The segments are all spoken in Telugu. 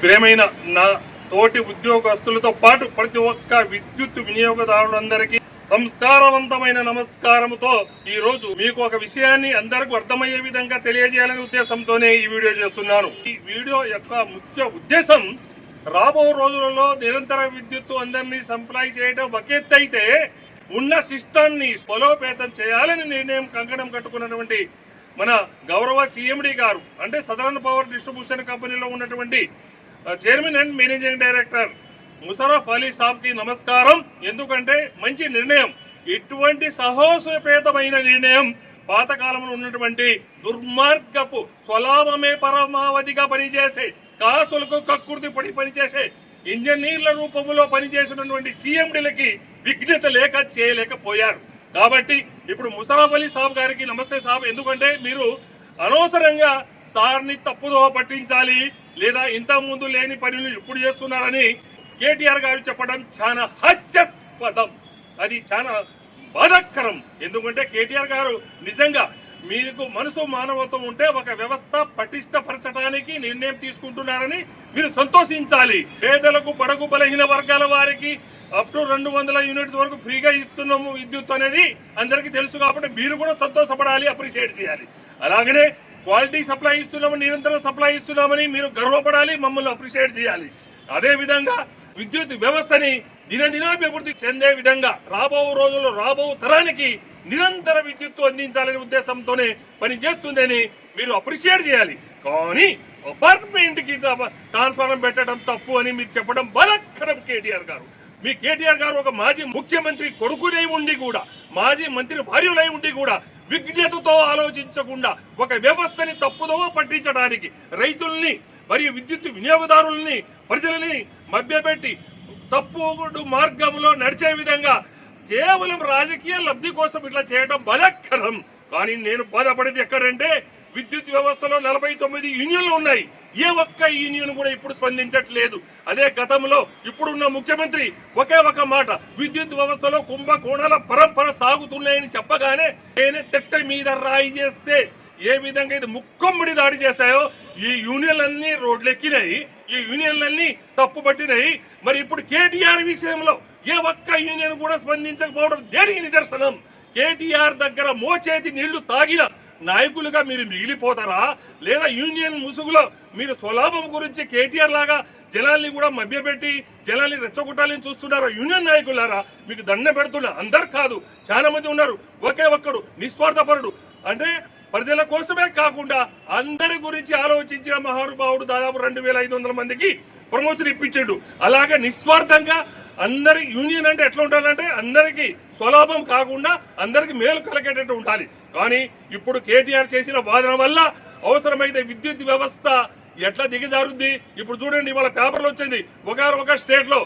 ప్రేమైన నా తోటి ఉద్యోగస్తులతో పాటు ప్రతి ఒక్క విద్యుత్ వినియోగదారులందరికీ సంస్కారవంతమైన నమస్కారముతో ఈ రోజు మీకు ఒక విషయాన్ని అందరికీ అర్థమయ్యే విధంగా తెలియజేయాలనే ఉద్దేశంతోనే ఈ వీడియో చేస్తున్నాను. ఈ వీడియో యొక్క ముఖ్య ఉద్దేశం రాబో రోజులలో నిరంతర విద్యుత్తు అందరినీ సంప్లై చేయడం. ఒకెత్తైతే ఉన్న సిస్టాన్ని బలోపేతం చేయాలని నిర్ణయం కంకణం కట్టుకున్నటువంటి మన గౌరవ సీఎండి గారు అంటే సదరన్ పవర్ డిస్ట్రిబ్యూషన్ కంపెనీలో ఉన్నటువంటి chairman and managing director Musharraf Ali సాబ్కి నమస్కారం. ఎందుకంటే మంచి నిర్ణయం ఇటువంటి సాహసోపేతమైన నిర్ణయం పాతకాలంలో ఉన్నటువంటి దుర్మార్గపు స్వలాభమే పరమావధిగా పనిచేసే కాసులకు కక్కుర్తి పడి పనిచేసే ఇంజనీర్ల రూపంలో పనిచేసినటువంటి సీఎండీలకి విఘ్నత లేక చేయలేకపోయారు. కాబట్టి ఇప్పుడు ముషరఫ్ అలీ సాబ్ గారికి నమస్తే సాబ్. ఎందుకంటే మీరు అనవసరంగా సార్ని తప్పుదోవ పట్టించాలి లేదా ఇంత ముందు లేని పనులు ఇప్పుడు చేస్తున్నారని కేటీఆర్ గారు చెప్పడం చాలా హాస్యాస్పదం. అది చాలా బాధాకరం. ఎందుకంటే కేటీఆర్ గారు నిజంగా మీకు మనసు మానవత్వం ఉంటే ఒక వ్యవస్థ పటిష్టపరచడానికి నిర్ణయం తీసుకుంటున్నారని మీరు సంతోషించాలి. పేదలకు బడుగు బలహీన వర్గాల వారికి అప్ టు రెండు వందల యూనిట్స్ వరకు ఫ్రీగా ఇస్తున్నాము విద్యుత్ అనేది అందరికీ తెలుసు కాబట్టి మీరు కూడా సంతోషపడాలి అప్రిషియేట్ చేయాలి. అలాగనే క్వాలిటీ సప్లై ఇస్తున్నాము నిరంతరం సప్లై ఇస్తున్నామని మీరు గర్వపడాలి మమ్మల్ని అప్రిషియేట్ చేయాలి. అదే విధంగా విద్యుత్ వ్యవస్థని దినదినాభివృద్ధి చెందే విధంగా రాబో రోజుల్లో రాబో తరానికి నిరంతర విద్యుత్తు అందించాలనే ఉద్దేశంతోనే పనిచేస్తుందని మీరు అప్రిషియేట్ చేయాలి. కానీ అపార్ట్మెంట్కి ట్రాన్స్ఫార్మర్ పెట్టడం తప్పు అని మీరు చెప్పడం బలక్కరం కేటీఆర్ గారు. మీ కేటీఆర్ గారు ఒక మాజీ ముఖ్యమంత్రి కొడుకునై ఉండి కూడా మాజీ మంత్రి భార్యలై ఉండి కూడా విజ్ఞతతో ఆలోచించకుండా ఒక వ్యవస్థని తప్పుదోవ పట్టించడానికి రైతుల్ని మరియు విద్యుత్ వినియోగదారుల్ని ప్రజలని మభ్యపెట్టి తప్పుడు మార్గంలో నడిచే విధంగా కేవలం రాజకీయ లబ్ధి కోసం ఇట్లా చేయడం బలక్కరం కానీ నేను బాధపడేది ఎక్కడంటే విద్యుత్ వ్యవస్థలో నలభై తొమ్మిది యూనియన్లు ఉన్నాయి. ఏ ఒక్క యూనియన్ కూడా ఇప్పుడు స్పందించట్లేదు. అదే గతంలో ఇప్పుడున్న ముఖ్యమంత్రి ఒకే ఒక మాట విద్యుత్ వ్యవస్థలో కుంభకోణాల పరంపర సాగుతున్నాయని చెప్పగానే నేనే తెట్ట మీద రాయి చేస్తే ఏ విధంగా ఇది ముక్కమ్మడి దాడి చేస్తాయో ఈ యూనియన్లన్నీ రోడ్లెక్కినాయి ఈ యూనియన్లన్నీ తప్పు పట్టినాయి మరి ఇప్పుడు కేటీఆర్ విషయంలో ఏ ఒక్క యూనియన్ కూడా స్పందించకపోవడం దేనికి నిదర్శనం? కేటీఆర్ దగ్గర మోచేతి నీళ్ళు తాగిన నాయకులుగా మీరు మిగిలిపోతారా? లేదా యూనియన్ ముసుగులో మీరు స్వలాభం గురించి కేటీఆర్ లాగా జనాల్ని కూడా మభ్యపెట్టి జనాల్ని రెచ్చగొట్టాలని చూస్తున్నారా యూనియన్ నాయకులారా? మీకు దండ పెడుతున్నా అందరు కాదు చాలా మంది ఉన్నారు. ఒకే ఒక్కడు నిస్వార్థపరుడు. అంటే ప్రజల కోసమే కాకుండా అందరి గురించి ఆలోచించిన మహానుభావుడు దాదాపు రెండు వేల ఐదు వందల మందికి ప్రమోషన్ ఇప్పించాడు. అలాగే నిస్వార్థంగా అందరి యూనియన్ అంటే ఎట్లా ఉండాలంటే అందరికి స్వలాభం కాకుండా అందరికి మేలు కలిగేటట్టు ఉండాలి. కానీ ఇప్పుడు కేటీఆర్ చేసిన వాదన వల్ల అవసరమైతే విద్యుత్ వ్యవస్థ ఎట్లా దిగజారుద్ది? ఇప్పుడు చూడండి ఇవాళ పేపర్లు వచ్చింది. ఒక ఒక స్టేట్లో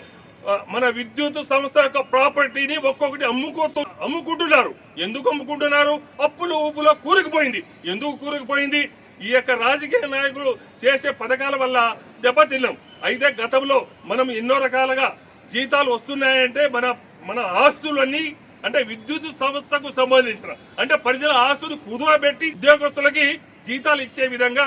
మన విద్యుత్ సంస్థ యొక్క ప్రాపర్టీని ఒక్కొక్కటి అమ్ముకోతూ అమ్ముకుంటున్నారు. ఎందుకు అమ్ముకుంటున్నారు? అప్పులు ఊపులో కూరుకుపోయింది. ఎందుకు కూరుకుపోయింది? ఈ యొక్క రాజకీయ నాయకులు చేసే పథకాల వల్ల దెబ్బతిన్నాం. అయితే గతంలో మనం ఎన్నో రకాలుగా జీతాలు వస్తున్నాయంటే మన మన ఆస్తులన్నీ అంటే విద్యుత్ సంస్థకు సంబంధించిన అంటే ప్రజల ఆస్తులు కుదువబెట్టి ఉద్యోగస్తులకి జీతాలు ఇచ్చే విధంగా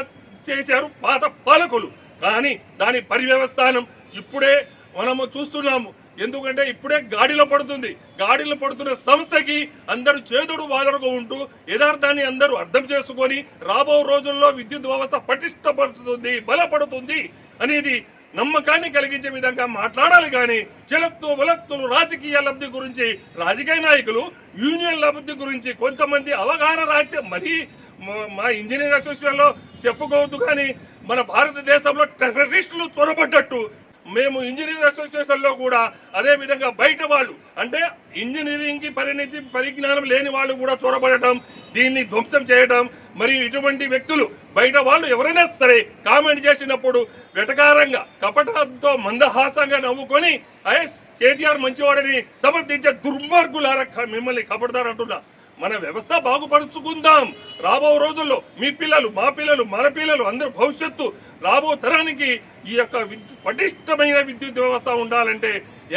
చేశారు పాత పాలకులు. కానీ దాని పర్యవస్థానం ఇప్పుడే మనము చూస్తున్నాము. ఎందుకంటే ఇప్పుడే గాడిలో పడుతుంది. గాడిలో పడుతున్న సంస్థకి అందరూ చేతుడు వాదనగా ఉంటూ యథార్థాన్ని అందరూ అర్థం చేసుకొని రాబో రోజుల్లో విద్యుత్ వ్యవస్థ పటిష్టపడుతుంది బలపడుతుంది అనేది నమ్మకాన్ని కలిగించే విధంగా మాట్లాడాలి కానీ చిలక్తు వలక్తులు రాజకీయ లబ్ధి గురించి రాజకీయ నాయకులు యూనియన్ లబ్ధి గురించి కొంతమంది అవగాహన రాస్తే మరీ మా- ఇంజనీరింగ్ ఇంజనీర్ అసోసియేషన్ చెప్పుకోవద్దు కానీ మన భారతదేశంలో టెర్రరిస్టులు చొరబడ్డట్టు. మేము ఇంజనీరింగ్ అసోసియేషన్లో కూడా అదేవిధంగా బయట వాళ్ళు అంటే ఇంజనీరింగ్కి పరిణితి పరిజ్ఞానం లేని వాళ్ళు కూడా చొరబడటం దీన్ని ధ్వంసం చేయడం మరియు ఇటువంటి వ్యక్తులు బయట వాళ్ళు ఎవరైనా సరే కామెంట్ చేసినప్పుడు వెటకారంగా కపటంతో మందహాసంగా నవ్వుకొని ఐఎస్ కేటీఆర్ మంచివాడని సమర్థించే దుర్మార్గులారా మిమ్మల్ని కపడతారంటున్నా. మన వ్యవస్థ బాగుపరుచుకుందాం. రాబో రోజుల్లో మీ పిల్లలు మా పిల్లలు మన పిల్లలు అందరి భవిష్యత్తు రాబో తరానికి ఈ యొక్క పటిష్టమైన విద్యుత్ వ్యవస్థ ఉండాలంటే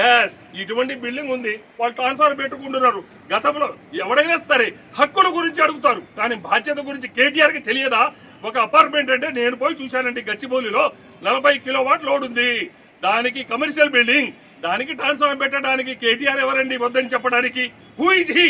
ఎస్ ఇటువంటి బిల్డింగ్ ఉంది. వాళ్ళు ట్రాన్స్ఫర్ పెట్టుకుంటున్నారు. గతంలో ఎవడైనా సరే హక్కుల గురించి అడుగుతారు. కానీ బాధ్యత గురించి కేటీఆర్కి తెలియదా? ఒక అపార్ట్మెంట్ అంటే నేను పోయి చూశానండి గచ్చిబౌలిలో. నలభై కిలో వాట్ లోడ్ ఉంది. దానికి కమర్షియల్ బిల్డింగ్ దానికి ట్రాన్స్ఫార్మర్ పెట్టడానికి కేటీఆర్ ఎవరండి? వద్దని చెప్పడానికి హూ ఇస్ హీ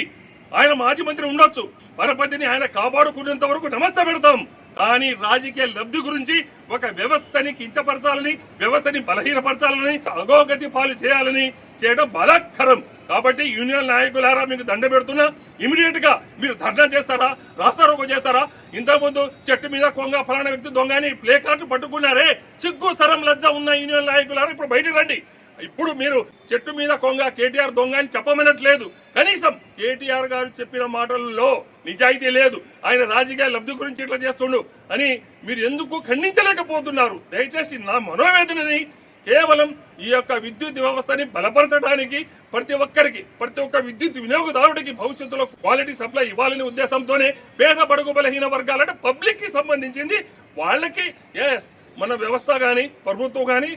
ఆయన మాజీ మంత్రి ఉండొచ్చు. పరపతిని ఆయన కాపాడుకునేంత వరకు నమస్తే పెడతాం. కానీ రాజకీయ లబ్ధి గురించి ఒక వ్యవస్థని కించపరచాలని వ్యవస్థని బలహీనపరచాలని అగోగతి పాలు చేయాలని చేయడం బలకరం కాబట్టి యూనియన్ నాయకులారా మీకు దండ పెడుతున్నా. ఇమీడియట్గా మీరు ధర్నా చేస్తారా? రాస్తారోకో చేస్తారా? ఇంతకుముందు చెట్టు మీద కొంగ ఫలానా వ్యక్తి దొంగ అని ప్లే కార్డు పట్టుకున్నారే. చిగ్గు సరం లజ్జ ఉన్న యూనియన్ నాయకులారా ఇప్పుడు బయటకు రండి. ఇప్పుడు మీరు చెట్టు మీద కొంగ కేటీఆర్ దొంగ అని చెప్పమనట్లేదు. కనీసం కేటీఆర్ గారు చెప్పిన మాటల్లో నిజాయితీ లేదు. ఆయన రాజకీయ లబ్ధి గురించి ఇట్లా చేస్తుండు అని మీరు ఎందుకు ఖండించలేకపోతున్నారు? దయచేసి నా మనోవేదనని కేవలం ఈ యొక్క విద్యుత్ వ్యవస్థని బలపరచడానికి ప్రతి ఒక్కరికి ప్రతి ఒక్క విద్యుత్ వినియోగదారుడికి భవిష్యత్తులో క్వాలిటీ సప్లై ఇవ్వాలనే ఉద్దేశంతోనే పేద బడుగు బలహీన వర్గాలంటే పబ్లిక్కి సంబంధించింది. వాళ్ళకి ఎస్ మన వ్యవస్థ కానీ ప్రభుత్వం కానీ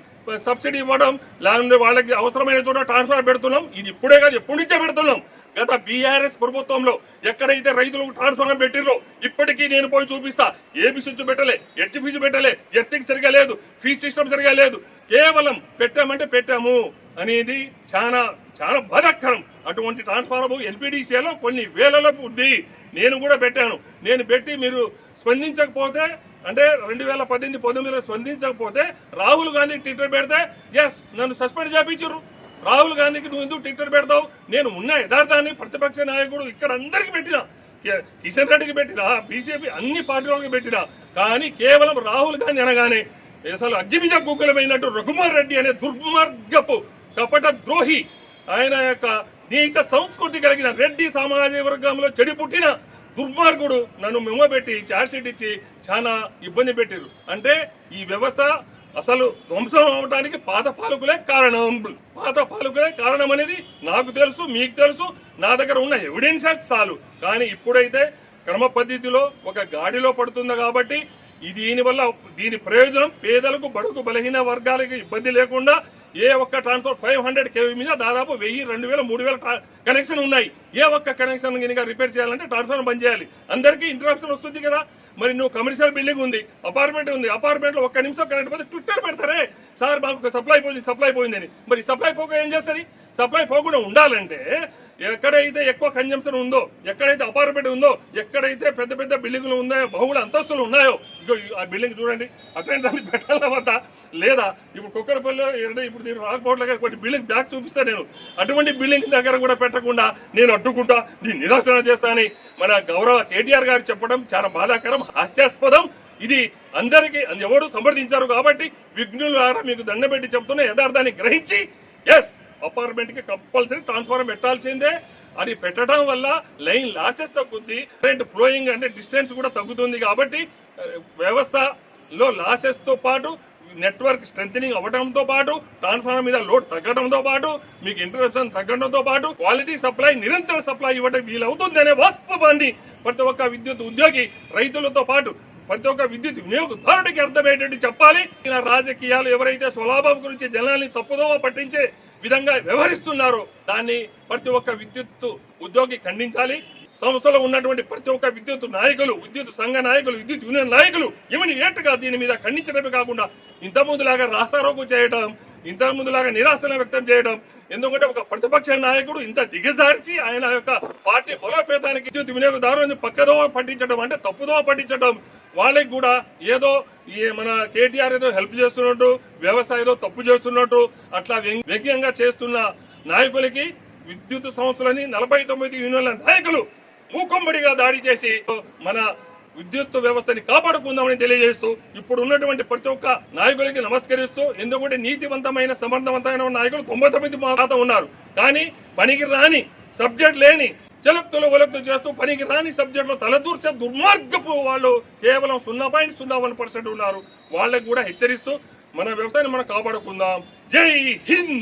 సబ్సిడీ ఇవ్వడం లేకుంటే వాళ్ళకి అవసరమైన చోట ట్రాన్స్ఫర్ పెడుతున్నాం. ఇది ఇప్పుడే కాదు ఎప్పటి నుంచే పెడుతున్నాం. గత బీఆర్ఎస్ ప్రభుత్వంలో ఎక్కడైతే రైతులకు ట్రాన్స్ఫార్మర్ పెట్టిరో ఇప్పటికీ నేను పోయి చూపిస్తా. ఏబి స్విచ్ పెట్టలే ఎట్టి ఫీజు పెట్టలే ఎర్తింగ్ సరిగా లేదు ఫీజు సిస్టమ్ సరిగా లేదు. కేవలం పెట్టామంటే పెట్టాము అనేది చాలా చాలా బాధాకరం. అటువంటి ట్రాన్స్ఫార్మర్ ఎల్పిడిసిలో కొన్ని వేలలో ఉంది నేను కూడా పెట్టాను. నేను పెట్టి మీరు స్పందించకపోతే అంటే రెండు వేల పద్దెనిమిది పంతొమ్మిదిలో స్పందించకపోతే రాహుల్ గాంధీ ట్విట్టర్ పెడితే ఎస్ నన్ను సస్పెండ్ చేపించారు రాహుల్ గాంధీకి నువ్వు ఎందుకు ట్విట్టర్ పెడతావు? నేను ఉన్న యథార్థాన్ని ప్రతిపక్ష నాయకుడు ఇక్కడ అందరికి పెట్టిన. కిషన్ రెడ్డికి పెట్టిన బీజేపీ అన్ని పార్టీలకు పెట్టిన. కానీ కేవలం రాహుల్ గాంధీ అనగానే అసలు అగ్గిమిజ గుగ్గులమైనట్టు రఘుమార్ రెడ్డి అనే దుర్మార్గపు కపట ద్రోహి ఆయన యొక్క నీచ సంస్కృతి కలిగిన రెడ్డి సామాజిక వర్గంలో చెడి పుట్టిన దుర్మార్గుడు నన్ను మెమో పెట్టి ఇచ్చి చాలా ఇబ్బంది పెట్టారు అంటే ఈ వ్యవస్థ అసలు ధ్వంసం అవడానికి పాత పాలకులే కారణం. పాత పాలకులే కారణం అనేది నాకు తెలుసు మీకు తెలుసు నా దగ్గర ఉన్న ఎవిడెన్స్ చాలు. కానీ ఇప్పుడైతే క్రమ పద్ధతిలో ఒక గాడిలో పడుతుంది కాబట్టి దీనివల్ల దీని ప్రయోజనం పేదలకు బడుగు బలహీన వర్గాలకు ఇబ్బంది లేకుండా ఏ ఒక్క ట్రాన్స్ఫర్ ఫైవ్ హండ్రెడ్ కేవీ మీద దాదాపు వెయ్యి రెండు వేల మూడు వేల ట్రా- కనెక్షన్ ఉన్నాయి. ఏ ఒక్క కనెక్షన్ కనుక రిపేర్ చేయాలంటే ట్రాన్స్ఫర్ బంద్ చేయాలి. అందరికీ ఇంటరాక్షన్ వస్తుంది కదా. మరి నువ్వు కమర్షియల్ బిల్డింగ్ ఉంది అపార్ట్మెంట్ ఉంది అపార్ట్మెంట్లో ఒక్క నిమిషం కరెంట్ పోతే ట్విట్టర్ పెడతారే. సార్ మాకు సప్లై పోయింది సప్లై పోయిందని. మరి సప్లై పోక ఏం చేస్తుంది? సప్లై పోకుండా ఉండాలంటే ఎక్కడైతే ఎక్కువ కన్జంప్షన్ ఉందో ఎక్కడైతే అపార్ట్మెంట్ ఉందో ఎక్కడైతే పెద్ద పెద్ద బిల్డింగ్లు ఉన్నాయో బహుళ అంతస్తులు ఉన్నాయో ఇగో ఆ బిల్డింగ్ చూడండి అట్లాంటి దాన్ని పెట్టాలా వద్దా? లేదా ఇప్పుడు కుక్కడపల్లి అంటే ఇప్పుడు నేను రాకపోవట్లేదు కొన్ని బిల్డింగ్ బ్యాక్ చూపిస్తా నేను. అటువంటి బిల్డింగ్ దగ్గర కూడా పెట్టకుండా నేను అడ్డుకుంటా దీన్ని నిరాశన చేస్తానని మన గౌరవ కేటీఆర్ గారు చెప్పడం చాలా బాధాకరం. హాస్యాస్పదం. ఇది అందరికీ ఎవరు సమర్థించారు కాబట్టి విఘ్నుల ద్వారా మీకు దండ పెట్టి చెప్తున్న యథార్థాన్ని గ్రహించి ఎస్ అపార్ట్మెంట్కి కంపల్సరీ ట్రాన్స్ఫార్మర్ పెట్టాల్సిందే. అది పెట్టడం వల్ల లైన్ లాసెస్ తగ్గుద్ది కరెంట్ ఫ్లోయింగ్ అంటే డిస్టెన్స్ కూడా తగ్గుతుంది కాబట్టి వ్యవస్థలో లాసెస్తో పాటు నెట్వర్క్ స్ట్రెంగ్ అవ్వడంతో పాటు ట్రాన్స్ఫార్మర్ మీద లోడ్ తగ్గడంతో పాటు మీకు ఇంటర్నెషన్ తగ్గడంతో పాటు క్వాలిటీ సప్లై నిరంతర సప్లై ఇవ్వడం వీలవుతుంది అనే వాస్తవాన్ని ప్రతి ఒక్క విద్యుత్ ఉద్యోగి రైతులతో పాటు ప్రతి ఒక్క విద్యుత్ వినియోగదారుడికి అర్థమయ్యేటట్టు చెప్పాలి. ఇలా రాజకీయాలు ఎవరైతే స్వలాభం గురించి జనాల్ని తప్పుదోవ పట్టించే విధంగా వ్యవహరిస్తున్నారో దాన్ని ప్రతి ఒక్క విద్యుత్ ఉద్యోగి ఖండించాలి. సంస్థలో ఉన్నటువంటి ప్రతి ఒక్క విద్యుత్ నాయకులు విద్యుత్ సంఘ నాయకులు విద్యుత్ యూనియన్ నాయకులు ఏమని ఏటగా దీని మీద ఖండించడమే కాకుండా ఇంత ముందులాగా రాస్తారోకు చేయడం ఇంత ముందులాగా నిరాశన వ్యక్తం చేయడం ఎందుకంటే ఒక ప్రతిపక్ష నాయకుడు ఇంత దిగజార్చి ఆయన యొక్క పార్టీ బలోపేతానికి విద్యుత్ వినియోగదారుని పక్కదోవ పట్టించడం అంటే తప్పుదోవ పట్టించడం వాళ్ళకి కూడా ఏదో మన కేటీఆర్ ఏదో హెల్ప్ చేస్తున్నట్టు వ్యవస్థ తప్పు చేస్తున్నట్టు అట్లా వ్యంగ్యంగా చేస్తున్న నాయకులకి విద్యుత్ సంస్థలని నలభై తొమ్మిది యూనియన్ల నాయకులు మూకొమ్మడిగా దాడి చేసి మన విద్యుత్ వ్యవస్థని కాపాడుకుందామని తెలియజేస్తూ ఇప్పుడు ఉన్నటువంటి ప్రతి ఒక్క నాయకులకి నమస్కరిస్తూ ఎందుకంటే నీతివంతమైన సమర్థవంతమైన నాయకులు తొంభై తొమ్మిది శాతం ఉన్నారు. కానీ పనికి రాని సబ్జెక్ట్ లేని చలక్తులు ఒలక్తు చేస్తూ పనికి రాని సబ్జెక్టులో తలదూర్చే దుర్మార్గపు వాళ్ళు కేవలం సున్నా పాయింట్ సున్నా వన్ పర్సెంట్ ఉన్నారు. వాళ్ళకు కూడా హెచ్చరిస్తూ మన వ్యవసాయాన్ని మనం కాపాడుకుందాం. జై హింద్!